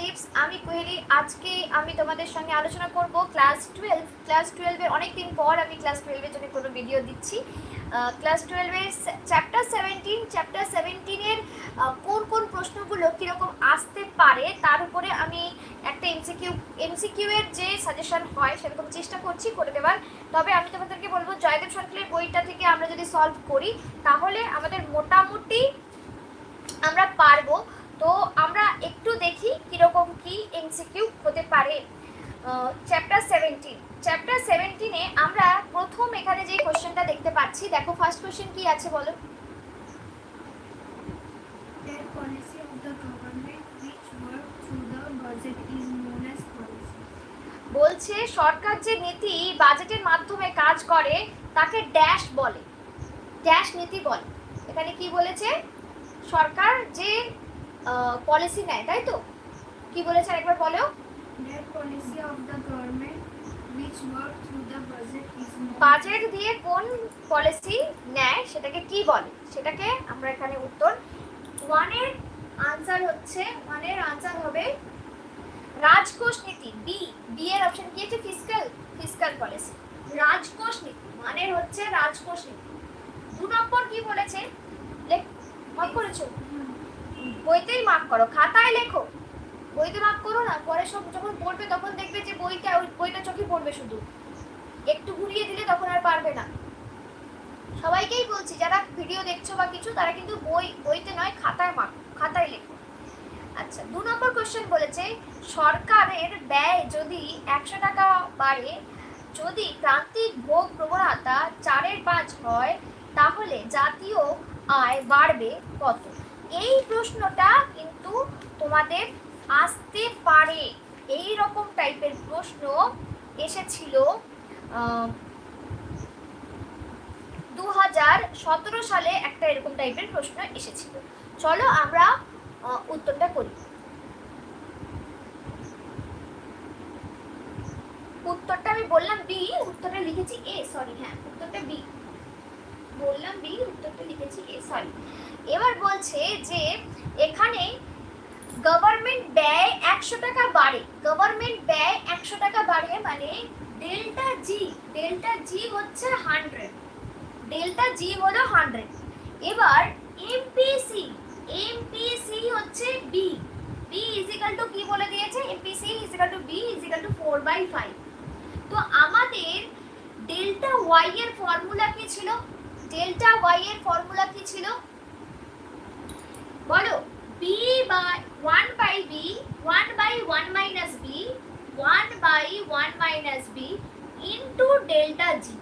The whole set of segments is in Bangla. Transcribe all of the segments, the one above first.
টিপস আমি কোহেলি আজকে আমি তোমাদের সঙ্গে আলোচনা করব ক্লাস টুয়েলভ ক্লাস টুয়েলভের অনেক দিন পর আমি ক্লাস টুয়েলভের জন্য কোনো ভিডিও দিচ্ছি। ক্লাস টুয়েলভের চ্যাপ্টার সেভেন্টিন চ্যাপ্টার সেভেন্টিনের কোন কোন প্রশ্নগুলো কীরকম আসতে পারে তার উপরে আমি একটা এমসিকিউ এমসিকিউ এর যে সাজেশন হয় সেরকম চেষ্টা করছি করে দেওয়ার। তবে আমি তোমাদেরকে বলব, জয়দেব সরকারের বইটা থেকে আমরা যদি সলভ করি, তাহলে আমাদের মোটামুটি আমরা পারব। তো আমরা একটু দেখি কীরকম কি এমসিকিউ হতে পারে। চ্যাপ্টার সেভেন্টিন চ্যাপ্টার সেভেন্টিনে আমরা প্রথম এখানে যে কোশ্চেনটা দেখতে পাচ্ছি দেখো ফার্স্ট কোশ্চেন কি আছে বলো. বলছে সরকার যে নীতি বাজেটের মাধ্যমে কাজ করে তাকে ড্যাশ বলে। ড্যাশ নীতি বলে। এখানে কি বলেছে? সরকার যে পলিসি নেয় তাই তো? কি বলেছে আরেকবার বলো? Their policy of the government which work through the budget is budget দিয়ে কোন পলিসি নেয় সেটাকে কি বলে? সেটাকে আমরা এখানে উত্তর ওয়ানের আনসার হচ্ছে ওয়ানের আনসার হবে রাজকোষ নীতি বি বি এর অপশন কি আছে ফিসকাল ফিসকাল পলিসি রাজকোষ নীতি মানের হচ্ছে রাজকোষ নীতি। দু নম্বর কি বলেছে? লেখ মার্ক করেছ? বইতেই মার্ক করো, খাতায় লেখো। বইতে মার্ক করো না, পরে সব যখন পড়বে তখন দেখবে যে বইটা ওই বইটা চোখে পড়বে শুধু। একটু ঘুরিয়ে দিলে তখন আর পারবে না। সবাইকেই বলছি, যারা ভিডিও দেখছ বা কিছু, তারা কিন্তু বই, বইতে নয়, খাতায় মার্ক খাতায় লেখো। আচ্ছা দু নম্বর কোশ্চেন বলেছে, সরকারের ব্যয় যদি একশো টাকা বাড়ে, যদি প্রান্তিক ভোগ প্রবণতা চারের পাঁচ হয়, তাহলে জাতীয় আয় বাড়বে কত? এই প্রশ্নটা কিন্তু তোমাদের আসতে পারে। এই রকম টাইপের প্রশ্ন এসেছিল দু হাজার সতেরো সালে একটা এরকম টাইপের প্রশ্ন এসেছিল। চলো আমরা উত্তরটা করি। উত্তরটা আমি বললাম বি উত্তরটা লিখেছি এ সরি হ্যাঁ উত্তরটা বি বললাম বি উত্তরটা লিখেছি এ সরি এবার বলছে যে এখানে গভর্নমেন্ট ব্যয় একশো টাকা বাড়ে। গভর্নমেন্ট ব্যয় একশো টাকা বাড়ে মানে ডেল্টা জি ডেল্টা জি হচ্ছে হান্ড্রেড ডেল্টা জি হলো হান্ড্রেড এবার এমপিসি এমপিসি হচ্ছে B B is equal to কি বলে দিয়েছে? MPC is equal to B is equal to four by five তো আমাদের ডেল্টা ওয়াই এর ফর্মুলা কি ছিল? ডেল্টা ওয়াই এর ফর্মুলা কি ছিল? বলো B by one by B one by one minus B one by one minus B into delta G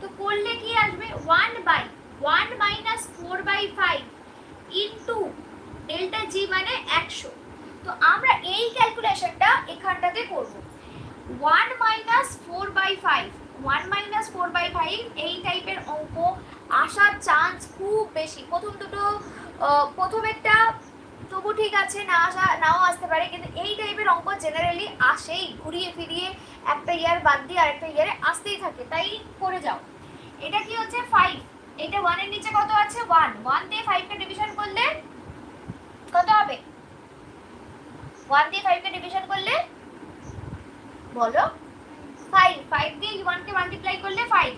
তো করলে কি আসবে? One by one minus four by five into delta G মানে একশো। তো আমরা এই ক্যালকুলেশনটা এখানটাতে করব। One minus four by five one minus four by five এই টাইপের অঙ্ক আসার চান্স খুব বেশি। প্রথম দুটো প্রথম একটা তবু ঠিক আছে, না আসা, নাও আসতে পারে, কিন্তু এই টাইপের অঙ্ক জেনারেলি আসেই, ঘুরিয়ে ফিরিয়ে একটা ইয়ার বাদ দিয়ে আরেকটা ইয়ারে আসতেই থাকে, তাই করে যাও। এটা কি হচ্ছে? ফাইভ এটা ওয়ানের নিচে কত আছে? ওয়ান ওয়ান দিয়ে ফাইভকে ডিভিশন করলে কত হবে? ওয়ান দিয়ে ফাইভকে ডিভিশন করলে বলো? ফাইভ ফাইভ দিয়ে ওয়ানকে মাল্টিপ্লাই করলে ফাইভ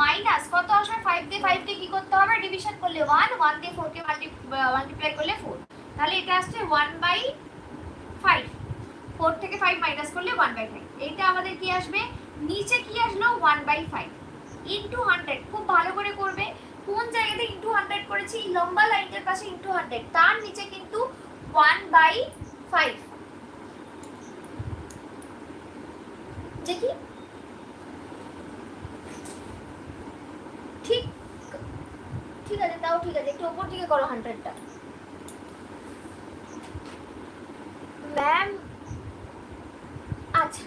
মাইনাস কত আসবে? ফাইভ দিয়ে ফাইভকে কি করতে হবে? ডিভিশন করলে ওয়ান ওয়ান দিয়ে ফোরকে মাল্টিপ্লাই করলে ফোর তাহলে এটা আসছে ওয়ান বাই ফাইভ ফোর থেকে ফাইভ মাইনাস করলে ওয়ান বাই ফাইভ এইটা আমাদের কি আসবে? নিচে কি আসলো? One by five into hundred খুব ভালো করে করবে। কোন জায়গাতে ইন্টু হান্ড্রেড করেছি? এই লম্বা লাইনটার পাশে ইন্টু হান্ড্রেড তার নিচে কিন্তু ওয়ান বাই ফাইভ দেখি ঠিক ঠিক আছে, একটু ওপর দিকে করো হান্ড্রেডটা ম্যাম আচ্ছা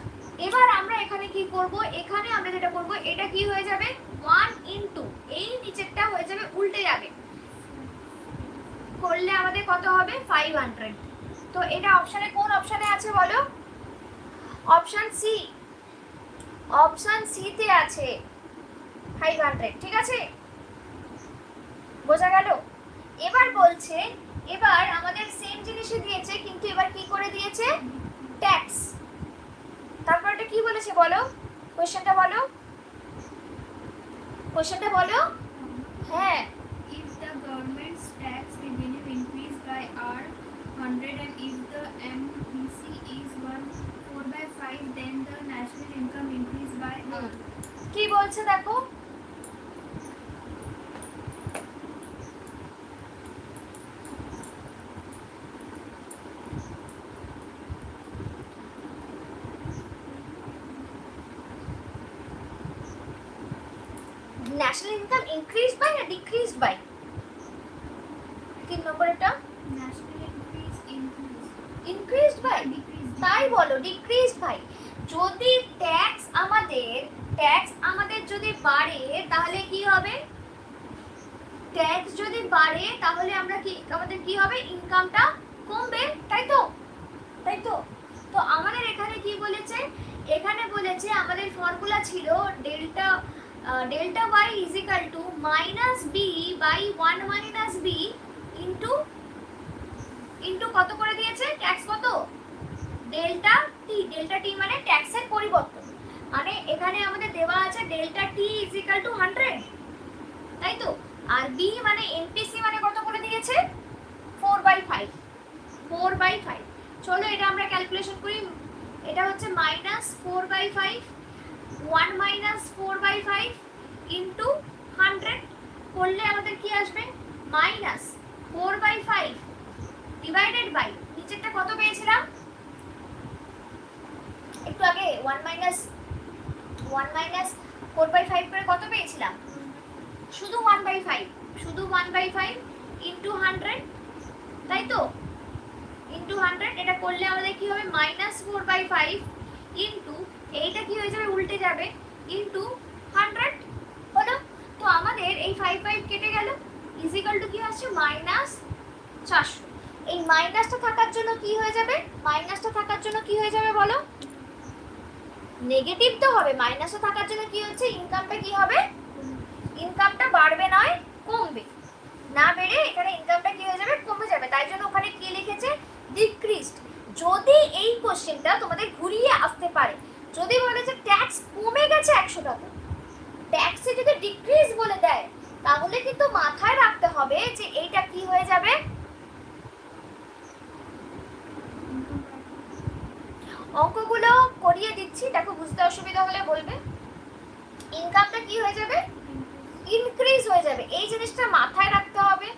এবার আমরা এখানে কি করব? এখানে আমরা যেটা করব, এটা কি হয়ে যাবে? ওয়ান ইন্টু এই নিচেরটা হয়ে যাবে উল্টে যাবে। করলে আমাদের কত হবে? ফাইভ হান্ড্রেড তো এটা অপশানে কোন অপশানে আছে বলো? অপশান সি অপশান সিতে আছে ফাইভ হান্ড্রেড ঠিক আছে? বোঝা গেল? এবার বলছে এবার আমাদের সেম জিনিসে দিয়েছে কিন্তু এবার কি করে দিয়েছে? ট্যাক্স তারপর তারপরটা কি বলেছে বলো? কোশ্চেনটা বলো? কোশ্চেনটা বলো? হ্যাঁ। If the governments tax revenue increase by R 100 and if the MPC is 1 4/5 then the national income increase by R কি বলছে দেখো? ন্যাশনাল ইনকাম ইনক্রিজ বাই না ডিক্রিজ বাই তিন নম্বর এটা. ইনক্রিজ বাই তাই বলো ডিক্রিজ ভাই যদি ট্যাক্স আমাদের ট্যাক্স আমাদের যদি বাড়ে তাহলে কি হবে? ট্যাক্স যদি বাড়ে তাহলে আমরা কি আমাদের কি হবে? ইনকামটা কমবে তাই তো? তাই তো? তো আমাদের এখানে কি বলেছে? এখানে বলেছে আমাদের ফর্মুলা ছিল delta delta Y is equal to minus B by one minus B into into কত করে দিয়েছে? ট্যাক্স কত? ডেল্টা টি ডেল্টা টি মানে ট্যাক্সের পরিবর্তন। মানে এখানে আমাদের দেওয়া আছে delta T is equal to hundred তাই তো? আর বি মানে এনপিসি মানে কত করে দিয়েছে? Four by five four by five চলো এটা আমরা ক্যালকুলেশন করি। এটা হচ্ছে minus four by five one minus four by five into hundred করলে আমাদের কি আসবে? Minus four by five divided by নিচেরটা কত পেয়েছিলাম? একটু আগে one minus one minus four by five করে কত পেয়েছিলাম? শুধু ওয়ান বাই ফাইভ শুধু one by five into hundred তাই তো? ইন্টু হান্ড্রেড এটা করলে আমাদের কি হবে? Minus four by five into এইটা কি হয়ে যাবে? উল্টে যাবে। ইন্টু হান্ড্রেড হলো? তো আমাদের এই ফাইভ ফাইভ কেটে গেল। ইজিক্যাল টু কি আসছে? মাইনাস চারশো। এই মাইনাসটা থাকার জন্য কি হয়ে যাবে? মাইনাসটা থাকার জন্য কি হয়ে যাবে বলো? নেগেটিভ তো হবে। মাইনাসটা থাকার জন্য কি হচ্ছে? ইনকামটা কি হবে? ইনকামটা বাড়বে নয়, কমবে। না বেড়ে এখানে ইনকামটা কি হয়ে যাবে? কমে যাবে। তাই জন্য ওখানে কি লিখেছে? ডিক্রিজড যদি এই কোশ্চেনটা তোমাদের ঘুরিয়ে আসতে পারে যদি বলে যে ট্যাক্স কমে গেছে একশো টাকা ট্যাক্সে যদি ডিক্রিজ বলে দেয়, তাহলে কিন্তু মাথায় রাখতে হবে যে এইটা কি হয়ে যাবে? অঙ্কগুলো করিয়ে দিচ্ছি, দেখো বুঝতে অসুবিধা হলে বলবে। ইনকামটা কি হয়ে যাবে? ইনক্রিজ হয়ে যাবে। এই জিনিসটা মাথায় রাখতে হবে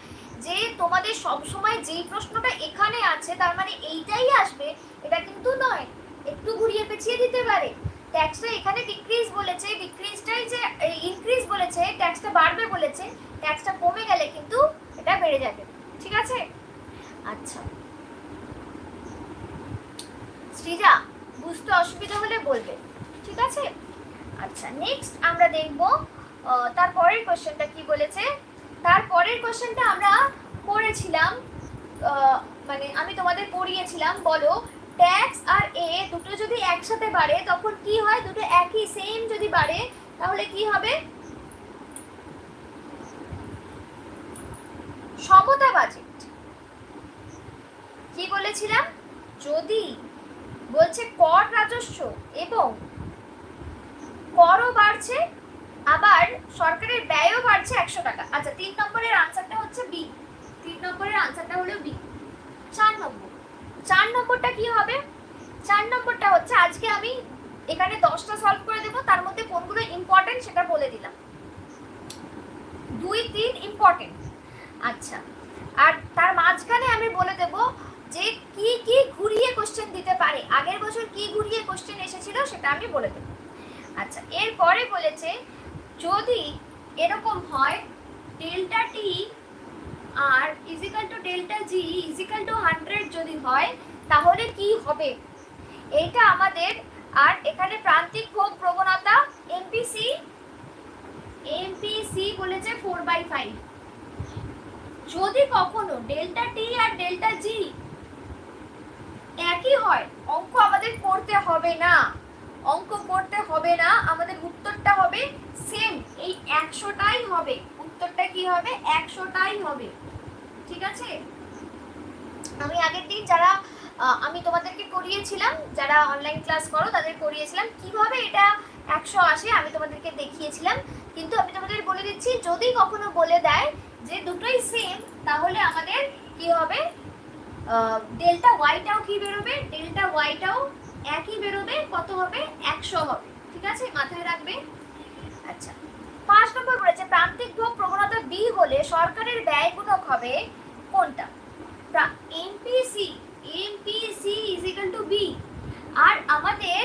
যে তোমাদের সব সময় যেই প্রশ্নটা এখানে আছে, তার মানে এইটাই আসবে, এটা কিন্তু নয়। একটু ঘুরিয়ে পেঁচিয়ে দিতে পারে। ট্যাক্সটা এখানে ডিক্রিজ বলেছে ডিক্রিজটাই যে ইনক্রিজ বলেছে ট্যাক্সটা বাড়বে বলেছে ট্যাক্সটা কমে গেলে কিন্তু এটা বেড়ে যাবে। ঠিক আছে? আচ্ছা। শ্রীজা বুঝতে অসুবিধা হলে বলবে। ঠিক আছে? আচ্ছা নেক্সট আমরা দেখব তারপরের কোশ্চেনটা কি বলেছে? তারপরের কোশ্চেনটা আমরা পড়েছিলাম মানে আমি তোমাদের পড়িয়েছিলাম, বলো ট্যাক্স আর এ দুটো যদি একসাথে বাড়ে, তখন কি হয়? দুটো একই সেম যদি বাড়ে, তাহলে কি হবে? সমতা বাজেট কি বলেছিলাম? যদি বলছে কর রাজস্ব এবং করও বাড়ছে, আবার সরকারের ব্যয়ও বাড়ছে একশো টাকা। আচ্ছা তিন নম্বরের আনসারটা হচ্ছে বি তিন নম্বরের আনসারটা হলো বি চার নম্বর। চার নম্বরটা কি হবে? চার নম্বরটা হচ্ছে, আজকে আমি এখানে দশটা সলভ করে দেবো, তার মধ্যে কোনগুলো ইম্পর্টেন্ট সেটা বলে দিলাম। দুই, তিন ইম্পর্টেন্ট আচ্ছা আর তার মাঝখানে আমি বলে দেব যে কি কি ঘুরিয়ে কোশ্চেন দিতে পারে, আগের বছর কি ঘুরিয়ে কোশ্চেন এসেছিল সেটা আমি বলে দেব। আচ্ছা এরপরে বলেছে, যদি এরকম হয় delta T R is equal to delta G is equal to hundred যদি হয়, তাহলে কি হবে? এইটা আমাদের, আর এখানে প্রান্তিক ভোগ প্রবণতা এমপিসি এমপিসি বলেছে ফোর বাই ফাইভ যদি কখনো ডেল্টা টি আর ডেল্টা জি একই হয়, অঙ্ক আমাদের করতে হবে না। অঙ্ক করতে হবে না, আমাদের উত্তরটা হবে সেম এই একশোটাই হবে। কি হবে? একশোটাই হবে। ঠিক আছে? আমি আগের দিন যারা আমি তোমাদেরকে করিয়েছিলাম, যারা অনলাইন ক্লাস করো, তাদের করিয়েছিলাম। কীভাবে এটা একশো আসে আমি তোমাদেরকে দেখিয়েছিলাম। কিন্তু আমি তোমাদের বলে দিচ্ছি, যদি কখনো বলে দেয় যে দুটোই সেম তাহলে আমাদের কি হবে? ডেল্টা ওয়াইটাও কি বেরোবে? ডেল্টা ওয়াইটাও একই বেরোবে। কত হবে? একশো হবে। ঠিক আছে? মাথায় রাখবে? আচ্ছা। পাঁচ নম্বর বলেছে, প্রান্তিক ভোগ প্রবণতা বি হলে সরকারের ব্যয় গুণক হবে কোনটা? MPC MPC is equal to B আর আমাদের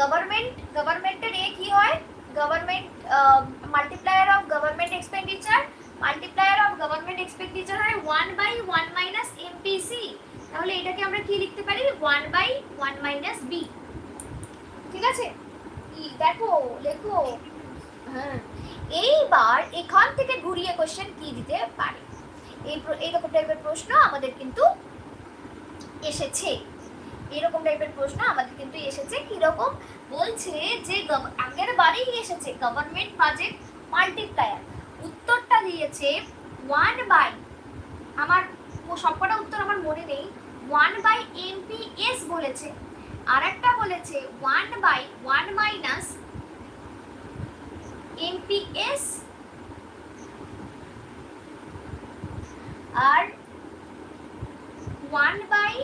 গভর্নমেন্ট গভর্নমেন্টের এ কি হয়? Government multiplier of government expenditure multiplier of government expenditure হয় one by one minus MPC তাহলে এটাকে আমরা কি লিখতে পারি? One by one minus B ঠিক আছে? দেখো, লেখো। এইবার এখান থেকে ঘুরিয়ে কোশ্চেন কি দিতে পারে? এই এইরকম টাইপের প্রশ্ন আমাদের কিন্তু এসেছে। এরকম টাইপের প্রশ্ন আমাদের কিন্তু এসেছে। কীরকম? বলছে যে আগের বারেই এসেছে গভর্নমেন্ট বাজেট মাল্টিপ্লায়ার উত্তরটা দিয়েছে ওয়ান বাই আমার সবকটা উত্তর আমার মনে নেই। ওয়ান বাই এমপিএস বলেছে। আর একটা বলেছে one by one minus MPS R one by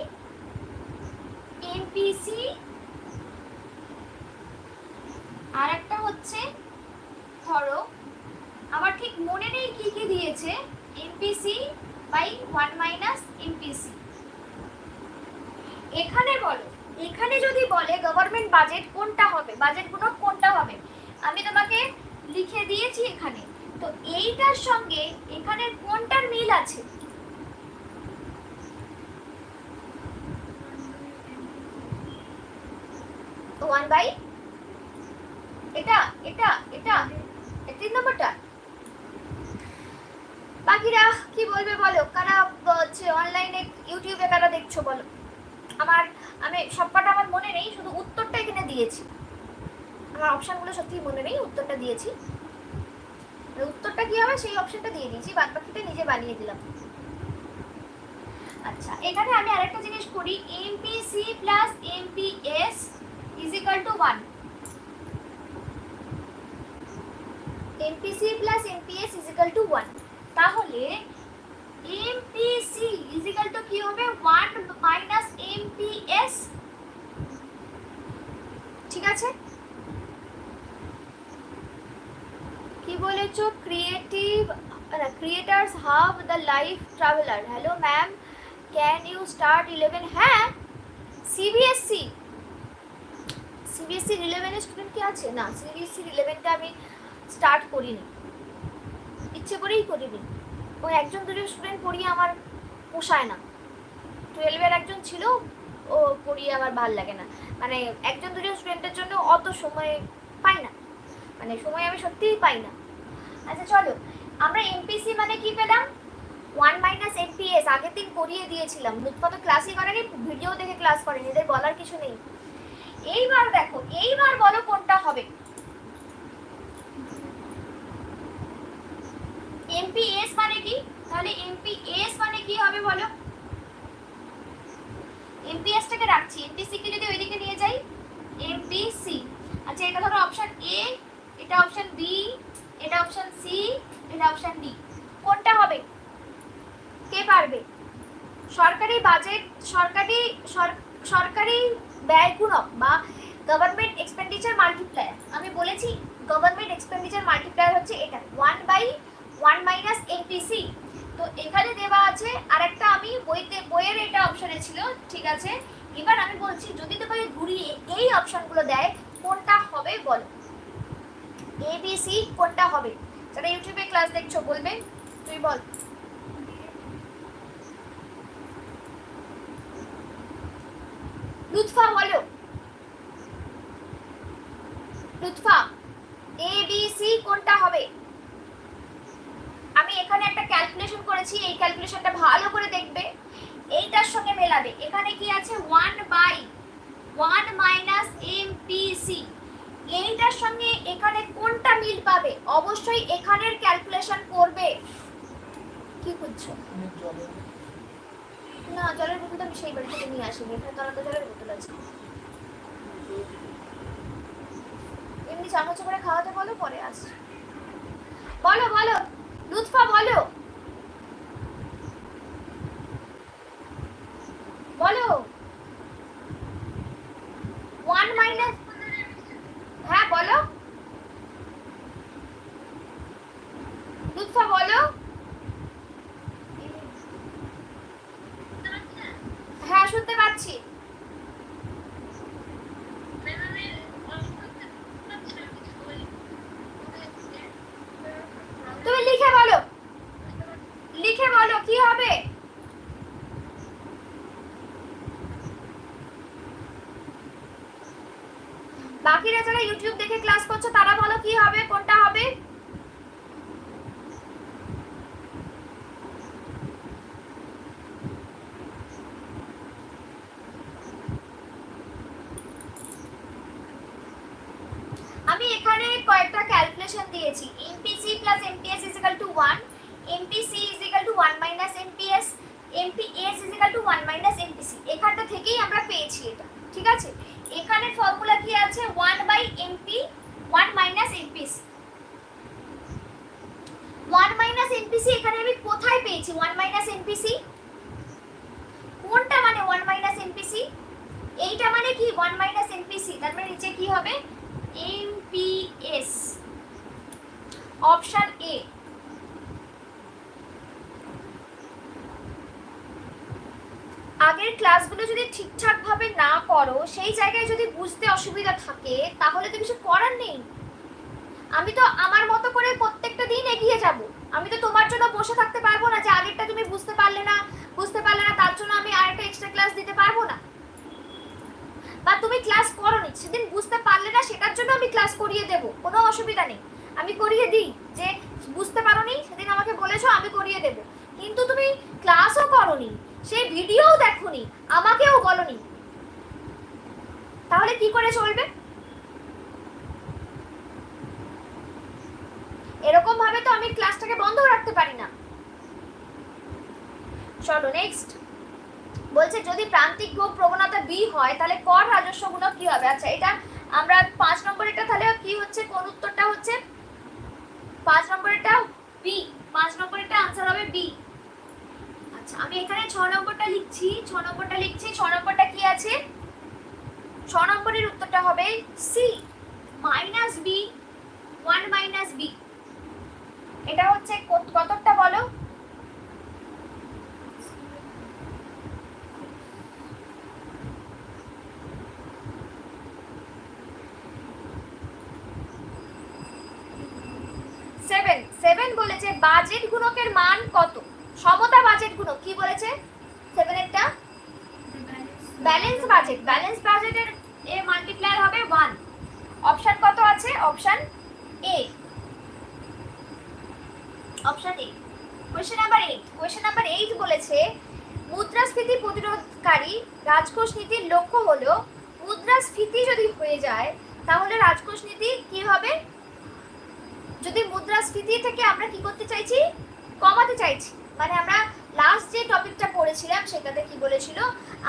MPC আর একটা হচ্ছে ধরো। আমার ঠিক মনে নেই কি কি দিয়েছে MPC by one minus MPC. এখানে বলো, এখানে যদি বলে গভর্নমেন্ট বাজেট কোনটা হবে বাজেটগুলো কোনটা হবে? আমি তোমাকে লিখে দিয়েছি এখানে। তো এইটার সঙ্গে এখানে কোনটার মিল আছে? ওয়ান বাই এটা এটা এটা তিন নম্বরটা? বাকিরা কি বলবে বলো? কারা হচ্ছে অনলাইনে ইউটিউবে কারা দেখছ বলো? আমার, আমি সবকটা আমার মনে নেই, শুধু উত্তরটা এখানে দিয়েছি। আমার অপশানগুলো সত্যি মনে নেই, উত্তরটা দিয়েছি। উত্তরটা কি হবে সেই অপশনটা দিয়ে দিয়েছি বাদ বাকিটা নিজে বানিয়ে দিলাম। আচ্ছা এখানে আমি আরেকটা জিনিস করি MPC plus MPS is equal to one MPC plus MPS is equal to one তাহলে এমপিসি ইজ ইকাল টু কি হবে? ওয়ান মাইনাস এমপিএস ঠিক আছে কি বলেছ creative creators hub the life traveller hello ma'am can you start eleven হ্যাঁ সিবিএসসি সিবিএসসি ইলেভেনের স্টুডেন্ট কি আছে? না সিবিএসসি ইলেভেনটা আমি স্টার্ট করিনি। ইচ্ছে করেই করিনি। ওই একজন দুজন স্টুডেন্ট পড়িয়ে আমার পোষায় না। টুয়েলভের একজন ছিল, ও পড়িয়ে আমার ভালো লাগে না। মানে একজন দুজন স্টুডেন্টের জন্য অত সময় পাই না। মানে সময় আমি সত্যিই পাই না। আচ্ছা চলো। আমরা এমপিসি মানে কি পেলাম? ওয়ান মাইনাস এমপিএস আগের দিন করিয়ে দিয়েছিলাম। লুৎফা তো ক্লাসই করেনি ভিডিও দেখে ক্লাস করেনি, এদের বলার কিছু নেই। এইবার দেখো, এইবার বলো কোনটা হবে। এমপিএস মানে কি? তাহলে এমপিএস মানে কি হবে বলো এমপিএসটাকে রাখছি এমপিসি কে যদি ওইদিকে নিয়ে যাই এমপিসি আচ্ছা এটা ধরো অপশন এ এটা অপশন বি এটা অপশন সি এটা অপশন ডি কোনটা হবে কে পারবে সরকারি বাজেট সরকারি সরকারি ব্যয় গুণক বা গভর্নমেন্ট এক্সপেন্ডিচার মাল্টিপ্লায়ার আমি বলেছি গভর্নমেন্ট এক্সপেন্ডিচার মাল্টিপ্লায়ার হচ্ছে এটা। One by one minus MPC তো এখানে দেওয়া আছে, আরেকটা আমি বইতে, বইয়ের এটা অপশনে ছিল, ঠিক আছে? এবার আমি বলছি, যদি তোমাকে ঘুরিয়ে এই অপশনগুলো দেয়, কোনটা হবে বলো? এ বি সি কোনটা হবে? যারা ইউটিউবে ক্লাস দেখছ, বলবে তুই বল। লুৎফা বলো। লুৎফা এ বি সি কোনটা হবে? আমি এখানে একটা ক্যালকুলেশন করেছি, এই ক্যালকুলেশনটা ভালো করে দেখবে। এইটার সঙ্গে মেলাবে। এখানে কি আছে? One by one minus M P C এইটার সঙ্গে এখানে কোনটা মিল পাবে? অবশ্যই এখানের ক্যালকুলেশন করবে। কি বুঝছ না, জলের বোতল আমি সেই বাড়ি থেকে নিয়ে আসিনি, এখানে তলাতে জলের বোতল আছে। এমনি চামচ করে খাওয়াতে বলো, পরে আসছি। বলো বলো লুৎফা বলো বলো ওয়ান মাইনাস হ্যাঁ বলো লুৎফা বলো হ্যাঁ শুনতে পাচ্ছি তুমি লিখে বলো লিখে বলো কি হবে বাকিরা যারা ইউটিউব দেখে ক্লাস করছ, তারা বলো কি হবে, কোনটা হবে? আমি এখানে কয়েকটা ক্যালকুলেশন দিয়েছি। MPC plus MPS is equal to one MPC is equal to one minus MPS MPS is equal to one minus MPC এখানটা থেকেই আমরা পেয়েছি এটা, ঠিক আছে? এখানে ফর্মুলা কি আছে? One by MP one minus MPC one minus MPC এখানে আমি কোথায় পেয়েছি? ওয়ান মাইনাস এমপিসি কোনটা মানে ওয়ান মাইনাস এমপিসি এইটা মানে কি? ওয়ান মাইনাস এমপিসি তার মানে নিচে কি হবে? এমপিএস অপশন এ আগের ক্লাসগুলো যদি ঠিকঠাক ভাবে না করো সেই জায়গায় যদি বুঝতে অসুবিধা থাকে, তাহলে তো কিছু করার নেই। আমি তো আমার মতো করে প্রত্যেকটা দিন এগিয়ে যাব। আমি তো তোমার জন্য বসে থাকতে পারব না যে আগেরটা তুমি বুঝতে পারলে না, বুঝতে পারলে না, তার জন্য আমি আরেকটা এক্সট্রা ক্লাস দিতে পারব না। বা তুমি ক্লাস করোনি, সেদিন বুঝতে পারলে না, সেটার জন্য আমি ক্লাস করিয়ে দেব। কোনো অসুবিধা নেই। আমি করিয়ে দিই। যে বুঝতে পারোনি, সেদিন আমাকে বলেছ, আমি করিয়ে দেব। কিন্তু তুমি ক্লাসও করোনি। সেই ভিডিওও দেখোনি, আমাকেও বলনি। তাহলে কি করে চলবে? এরকম ভাবে তো আমি ক্লাসটাকে বন্ধ রাখতে পারি না। চলো নেক্সট বলছে, যদি প্রান্তিক ভোগ প্রবণতা বি হয়, তাহলে কর রাজস্ব গুণক কি হবে? আচ্ছা এটা আমরা পাঁচ নম্বর এটা তাহলে কি হচ্ছে? কোন উত্তরটা হচ্ছে? পাঁচ নম্বর এটা বি পাঁচ নম্বর এটা আনসার হবে বি আচ্ছা আমি এখানে ছ নম্বরটা লিখছি, ছ নম্বরটা লিখছি, ছ নম্বরটা কি আছে? ছ নম্বরের উত্তরটা হবে C minus B one minus B এটা হচ্ছে কত- কতটা বলো? সেভেন সেভেন বলেছে, বাজেট গুণকের মান কত? সমতা বাজেট গুণক কি বলেছে? সেভেনেরটা ব্যালেন্স বাজেট ব্যালেন্স বাজেটের এ মাল্টিপ্লায়ার হবে ওয়ান অপশন কত আছে? Option A option A question number eight question number eight বলেছে, মুদ্রাস্ফীতি প্রতিরোধকারী রাজকোষ নীতির লক্ষ্য হলো, মুদ্রাস্ফীতি যদি হয়ে যায়, তাহলে রাজকোষ নীতি কি হবে? যদি মুদ্রাস্ফীতি থেকে আমরা কি করতে চাইছি? কমাতে চাইছি। মানে আমরা লাস্ট যে টপিকটা পড়েছিলাম, সেটাতে কি বলেছিল?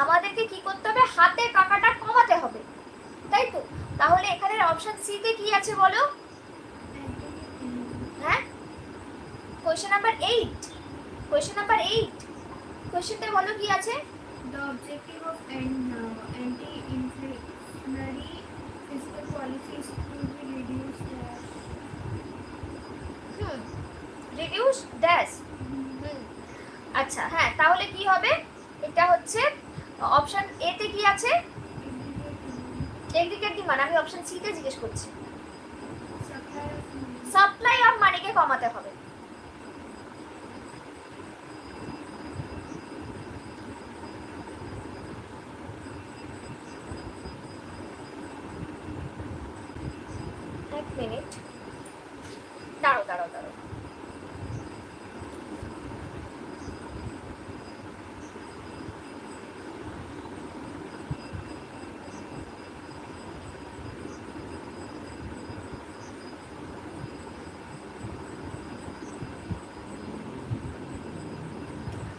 আমাদেরকে কি করতে হবে? হাতে কাকাটা কমাতে হবে। তাই তো? তাহলে এখানে অপশন সি তে কি আছে বলো? হ্যাঁ? Question number eight question number eight কোয়েশ্চেনটা বলো কি আছে? The objective of an, uh, anti-inflationary fiscal policy is to be reduced dash. Hmm reduce dash hmm আচ্ছা হ্যাঁ তাহলে কি হবে এটা হচ্ছে অপশন এ তে কি আছে ডিমান্ড আমি অপশন সি তে জিজ্ঞেস করছি. সাপ্লাই অফ মানিকে কমাতে হবে এক মিনিট দাঁড়ো দাঁড়ো দাঁড়ো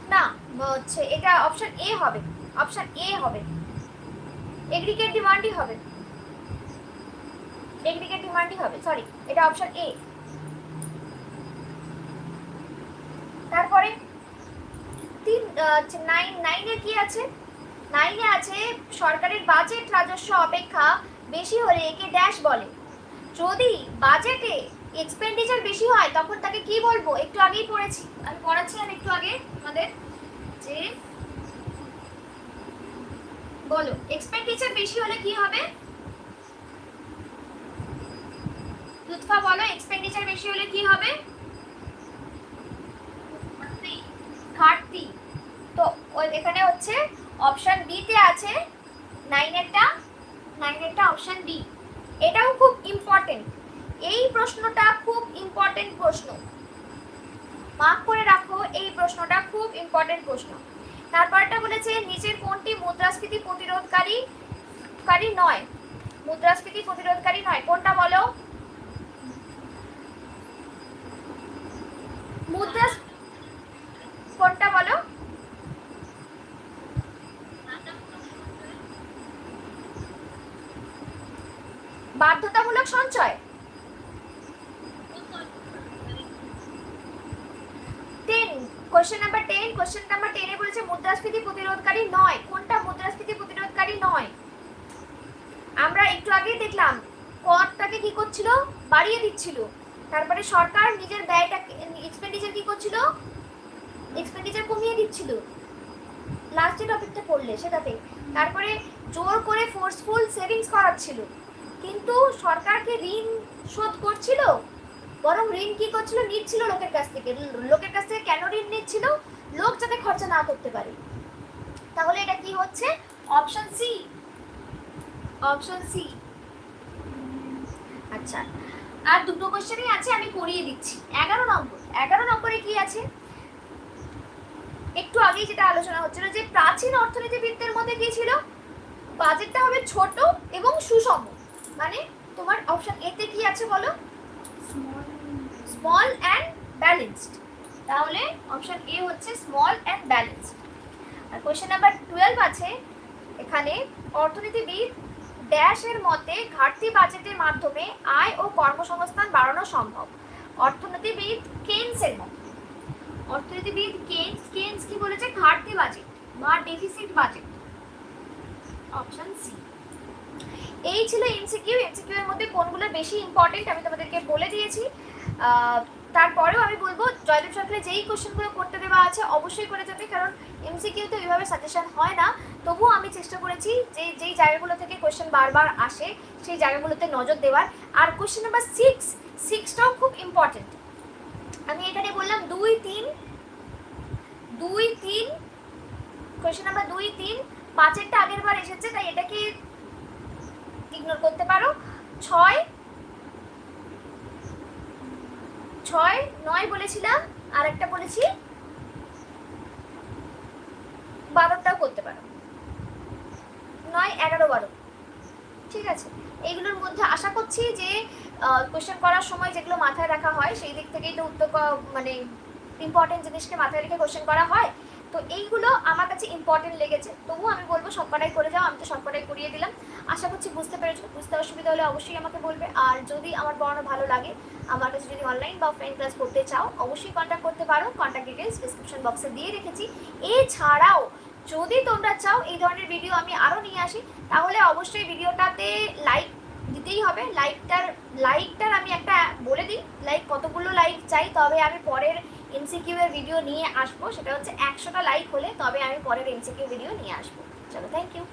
না ব- হচ্ছে, এটা অপশন এ হবে। অপশন এ হবে। এগ্রিকেট ডিমান্ডই হবে। এগ্রিকেট ডিমান্ডই হবে সরি এটা অপশন এ তারপরে তিন নাইন নাইনে কি আছে? নাইনে আছে, সরকারের বাজেট রাজস্ব অপেক্ষা বেশি হলে একে ড্যাশ বলে। যদি বাজেটে এক্সপেন্ডিচার বেশি হয়, তখন তাকে কি বলব? একটু আগেই পড়েছি। আমি পড়াচ্ছিলাম একটু আগে আমাদের যে বলো এক্সপেন্ডিচার বেশি হলে কি হবে? লুৎফা বলো এক্সপেন্ডিচার বেশি হলে কি হবে? ঘাটতি তো ওই এখানে হচ্ছে অপশন বি তে আছে নাইনেরটা নাইনেরটা অপশন বি এটাও খুব ইম্পর্টেন্ট এই প্রশ্নটা খুব ইম্পর্টেন্ট প্রশ্ন। মার্ক করে রাখো এই প্রশ্নটা, খুব ইম্পর্টেন্ট প্রশ্ন। তারপরটা বলেছে নিচের কোনটি মুদ্রাস্ফীতি প্রতিরোধকারী, কারী নয়? মুদ্রাস্ফীতি প্রতিরোধকারী নয়। কোনটা বলো? মুদ্রাস, কোনটা বলো? বাধ্যতামূলক সঞ্চয় ten question number ten question number টেনে বলেছে মুদ্রাস্ফীতি প্রতিরোধকারী নয়। কোনটা মুদ্রাস্ফীতি প্রতিরোধকারী নয়? আমরা একটু আগেই দেখলাম করটাকে কি করছিল? বাড়িয়ে দিচ্ছিল। তারপরে সরকার নিজের ব্যয়টাকে এক্সপেন্ডিচার কি করছিল? এক্সপেন্ডিচার কমিয়ে দিচ্ছিল। লাস্টের টপিকটা পড়লে সেটাতে। তারপরে জোর করে ফোর্সফুল সেভিংস করাচ্ছিল। কিন্তু সরকারকে ঋণ শোধ করছিল? বরং ঋণ কি করছিল? নিচ্ছিল লোকের কাছ থেকে। লোকের কাছ থেকে কেন ঋণ নিচ্ছিল? লোক যাতে খরচা না করতে পারে। তাহলে এটা কি হচ্ছে? অপশন সি অপশন সি আচ্ছা আর দুটো কোশ্চেনই আছে, আমি করিয়ে দিচ্ছি। এগারো নম্বর। এগারো নম্বরে কি আছে? একটু আগেই যেটা আলোচনা হচ্ছিল যে প্রাচীন অর্থনীতিবিদদের মধ্যে কি ছিল? বাজেটটা হবে ছোট এবং সুষম। মানে তোমার অপশন এতে কি আছে বলো? স্মল অ্যান্ড ব্যালেন্সড তাহলে অপশন এ হচ্ছে স্মল অ্যান্ড ব্যালেন্সড আর কোয়েশ্চেন নাম্বার টুয়েলভ আছে, এখানে অর্থনীতিবিদ ড্যাশের মতে ঘাটতি বাজেটের মাধ্যমে আয় ও কর্মসংস্থান বাড়ানো সম্ভব। অর্থনীতিবিদ কেনসের মতে, অর্থনীতিবিদ কেনস কেনস কি বলেছে? ঘাটতি বাজেট বা ডেফিসিট বাজেট। অপশন সি এই ছিল এমসিকিউ এমসিকিউ এর মধ্যে কোনগুলো বেশি ইম্পর্টেন্ট আমি তোমাদেরকে বলে দিয়েছি। তারপরেও আমি বলব, জয়দেব সরকারের যেই কোশ্চেনগুলো করতে দেওয়া আছে অবশ্যই করে যাবে, কারণ এমসিকিউ তো এইভাবে সাজেশন হয় না। তবুও আমি চেষ্টা করেছি যে যেই জায়গাগুলো থেকে কোশ্চেন বারবার আসে, সেই জায়গাগুলোতে নজর দেওয়ার। আর কোশ্চেন নাম্বার সিক্স সিক্সটাও খুব ইম্পর্টেন্ট আমি এখানে বললাম দুই, তিন দুই, তিন কোশ্চেন নাম্বার দুই, তিন, পাঁচেরটা আগের বার এসেছে, তাই এটাকে ইগনোর করতে পারো। ছয় ছয়, নয় বলেছিলাম আর একটা বলেছি। বারোটাও করতে পারো। নয়, এগারো, বারো। ঠিক আছে। এইগুলোর মধ্যে আশা করছি যে কোশ্চেন করার সময় যেগুলো মাথায় রাখা হয়, সেই দিক থেকেই তো উত্তর মানে ইম্পর্টেন্ট জিনিসকে মাথায় রেখে কোশ্চেন করা হয়। তো এইগুলো আমার কাছে ইম্পর্টেন্ট লেগেছে। তবুও আমি বলব সবকটাই করে যাও, আমি তো সবকটাই করিয়ে দিলাম। আশা করছি বুঝতে পেরেছ, বুঝতে অসুবিধা হলে অবশ্যই আমাকে বলবে। আর যদি আমার পড়ানো ভালো লাগে, আমার কাছে যদি অনলাইন বা অফলাইন ক্লাস করতে চাও, অবশ্যই কন্ট্যাক্ট করতে পারো। কন্ট্যাক্ট ডিটেলস ডিসক্রিপশন বক্সে দিয়ে রেখেছি। এছাড়াও যদি তোমরা চাও এই ধরনের ভিডিও আমি আরও নিয়ে আসি, তাহলে অবশ্যই ভিডিওটাতে লাইক দিতেই হবে। লাইকটার লাইকটার আমি একটা বলে দিই। লাইক কতগুলো লাইক চাই, তবে আমি পরের এমসিকিউ এর ভিডিও নিয়ে আসব, সেটা হচ্ছে একশোটা লাইক হলে তবে আমি পরের এমসিকিউ ভিডিও নিয়ে আসব। চলো থ্যাংক ইউ